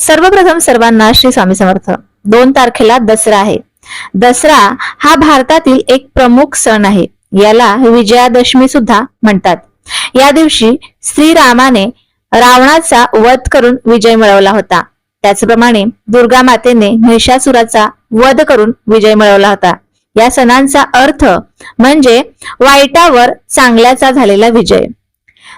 सर्वप्रथम सर्वांना श्री स्वामी समर्थ. दोन तारखेला दसरा आहे. दसरा हा भारतातील एक प्रमुख सण आहे. याला विजयादशमी सुद्धा म्हणतात. या दिवशी श्रीरामाने रावणाचा वध करून विजय मिळवला होता. त्याचप्रमाणे दुर्गा मातेने महिषासुराचा वध करून विजय मिळवला होता. या सणांचा अर्थ म्हणजे वाईटावर चांगल्याचा झालेला विजय.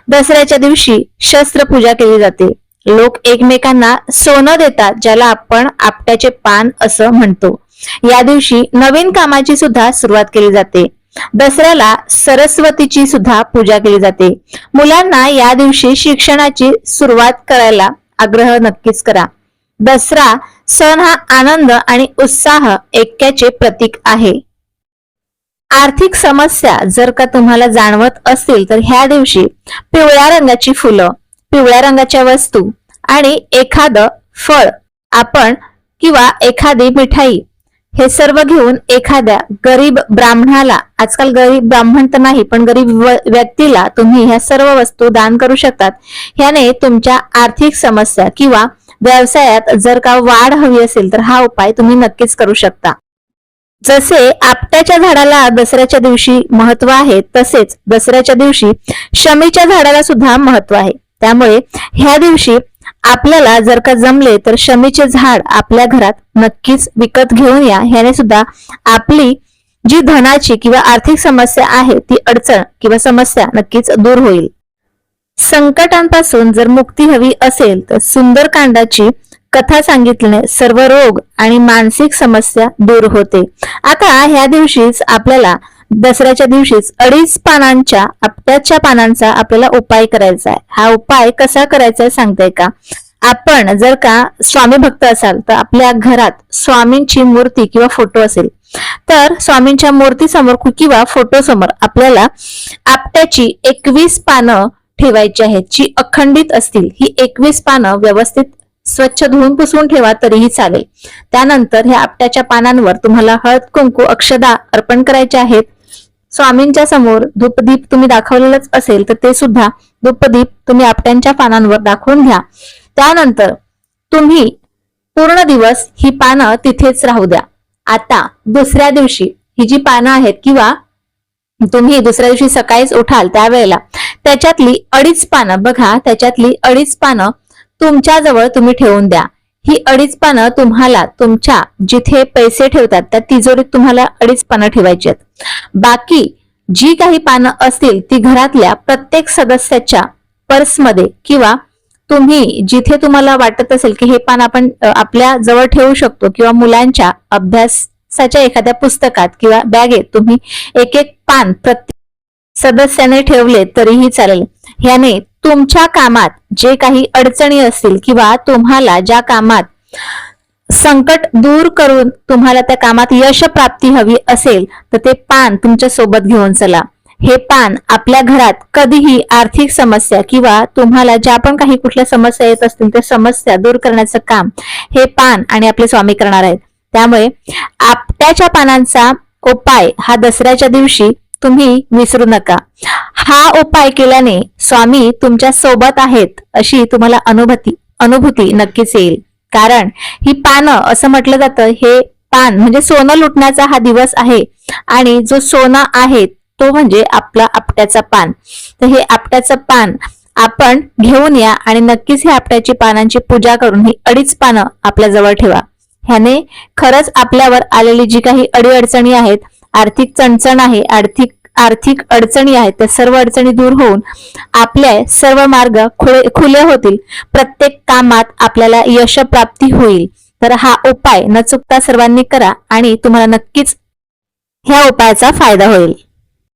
दसऱ्याच्या दिवशी शस्त्रपूजा केली जाते. लोक एकमेकांना सोनं देतात ज्याला आपण आपट्याचे पान असं म्हणतो. या दिवशी नवीन कामाची सुद्धा सुरुवात केली जाते. दसऱ्याला सरस्वतीची सुद्धा पूजा केली जाते. मुलांना या दिवशी शिक्षणाची सुरुवात करायला आग्रह नक्कीच करा. दसरा सण हा आनंद आणि उत्साह ऐक्याचे प्रतीक आहे. आर्थिक समस्या जर का तुम्हाला जाणवत असतील तर ह्या दिवशी पिवळ्या रंगाची फुलं पिवळ्या रंगाच्या वस्तू आणि एखादं फळ आपण किंवा एखादी मिठाई हे सर्व घेऊन एखाद्या गरीब ब्राह्मणाला आजकाल गरीब ब्राह्मण तर नाही पण गरीब व- व्यक्तीला तुम्ही ह्या सर्व वस्तू दान करू शकतात. ह्याने तुमच्या आर्थिक समस्या किंवा व्यवसायात जर का वाढ हवी असेल तर हा उपाय तुम्ही नक्कीच करू शकता. जसे आपट्याच्या झाडाला दसऱ्याच्या दिवशी महत्त्व आहे तसेच दसऱ्याच्या दिवशी शमीच्या झाडाला सुद्धा महत्त्व आहे. त्यामुळे ह्या दिवशी आपल्याला जर का जमले तर शमीचे झाड आपल्या घरात नक्कीच विकत घेऊन या. ह्याने सुद्धा आपली जी धनाची किंवा आर्थिक समस्या आहे ती अडचण किंवा समस्या नक्कीच दूर होईल. संकटांपासून जर मुक्ती हवी असेल तर सुंदरकांडाची कथा सांगितल्याने सर्व रोग आणि मानसिक समस्या दूर होते. आता ह्या दिवशीच आपल्याला दसऱ्याच्या दिवशीच अडीच पानांच्या आपट्याच्या पानांचा आपल्याला उपाय करायचा आहे. हा उपाय कसा करायचा आहे सांगताय का? आपण जर का स्वामी भक्त असाल तर आपल्या घरात स्वामींची मूर्ती किंवा फोटो असेल तर स्वामींच्या मूर्ती समोर किंवा फोटो समोर आपल्याला आपट्याची एकवीस पानं ठेवायची आहेत जी अखंडित असतील. ही एकवीस पानं व्यवस्थित स्वच्छ धुवून पुसून ठेवा तरीही चालेल. त्यानंतर ह्या आपट्याच्या पानांवर तुम्हाला हळद कुंकू अक्षदा अर्पण करायचे आहेत. स्वामींच्या समोर धूपदीप तुम्ही दाखवलेलंच असेल तर ते सुद्धा धूपदीप तुम्ही आपट्यांच्या पानांवर दाखवून घ्या. त्यानंतर तुम्ही पूर्ण दिवस ही पानं तिथेच राहू द्या. आता दुसऱ्या दिवशी ही जी पानं आहेत किंवा तुम्ही दुसऱ्या दिवशी सकाळीच उठाल त्यावेळेला त्याच्यातली अडीच पानं बघा त्याच्यातली अडीच पानं तुमच्या जवळ तुम्ही ठेवून द्या. ही अडीच पानं तुम्हाला तुमच्या जिथे पैसे ठेवतात त्या तिजोरीत तुम्हाला अडीच पानं ठेवायची आहेत. बाकी जी काही पानं असतील ती घरातल्या प्रत्येक सदस्याच्या पर्समध्ये किंवा तुम्ही जिथे तुम्हाला वाटत असेल की हे पान आपण आपल्या जवळ ठेवू शकतो किंवा मुलांच्या अभ्यासाच्या एखाद्या पुस्तकात किंवा बॅगेत तुम्ही एक एक पान प्रत्येक सदस्याने ठेवले तरीही चालेल. ह्याने तुमच्या कामात जे काही अडचणी असतील किंवा तुम्हाला ज्या कामात संकट दूर करून तुम्हाला त्या कामात यश प्राप्ती हवी असेल तर ते पान तुमच्यासोबत घेऊन चला. हे पान आपल्या घरात कधीही आर्थिक समस्या किंवा तुम्हाला ज्या पण काही कुठल्या समस्या येत असतील त्या समस्या दूर करण्याचं काम हे पान आणि आपले स्वामी करणार आहेत. त्यामुळे आपट्याच्या पानांचा उपाय हा दसऱ्याच्या दिवशी तुम्ही विसरू नका. हा उपाय केल्याने स्वामी तुमच्यासोबत आहेत अशी तुम्हाला अनुभूती अनुभूती नक्कीच येईल. कारण ही पानं असं म्हटलं जातं हे पान म्हणजे सोनं लुटण्याचा हा दिवस आहे. आणि जो सोनं आहे तो म्हणजे आपला आपट्याचा पान. तर हे आपट्याचं पान आपण घेऊन या आणि नक्कीच हे आपट्याची पानांची पूजा करून ही अडीच पानं आपल्या जवळ ठेवा. ह्याने खरंच आपल्यावर आलेली जी काही अडीअडचणी आहेत आर्थिक चणचण आहे आर्थिक आर्थिक अडचणी आहेत त्या सर्व अडचणी दूर होऊन आपले सर्व मार्ग खुले खुले होतील. प्रत्येक कामात आपल्याला यश प्राप्ती होईल. तर हा उपाय न चुकता सर्वांनी करा आणि तुम्हाला नक्कीच ह्या उपायाचा फायदा होईल.